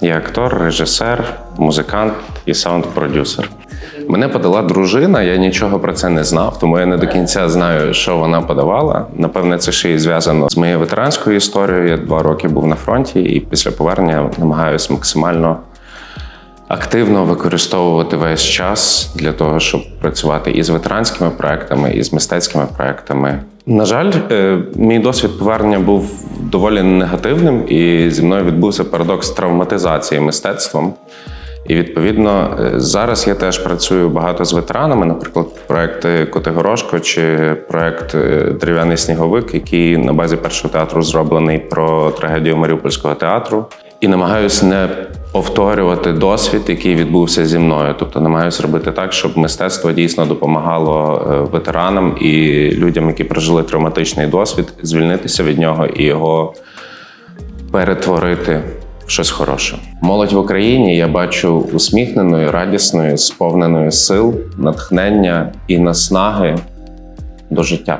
Я актор, режисер, музикант і саунд-продюсер. Мене подала дружина, я нічого про це не знав, тому я не до кінця знаю, що вона подавала. Напевне, це ще й зв'язано з моєю ветеранською історією. Я два роки був на фронті, і після повернення намагаюся максимально активно використовувати весь час для того, щоб працювати і з ветеранськими проектами, і з мистецькими проектами. На жаль, е, мій досвід повернення був доволі негативним, і зі мною відбувся парадокс травматизації мистецтвом. І відповідно е, зараз я теж працюю багато з ветеранами, наприклад, проекти Котигорошко чи проект е, Дерев'яний сніговик, який на базі першого театру зроблений про трагедію Маріупольського театру. І намагаюся не повторювати досвід, який відбувся зі мною. Тобто намагаюся робити так, щоб мистецтво дійсно допомагало е, ветеранам і людям, які прожили травматичний досвід, звільнитися від нього і його перетворити щось хороше. Молодь в Україні я бачу усміхненою, радісною, сповненою сил, натхнення і наснаги до життя.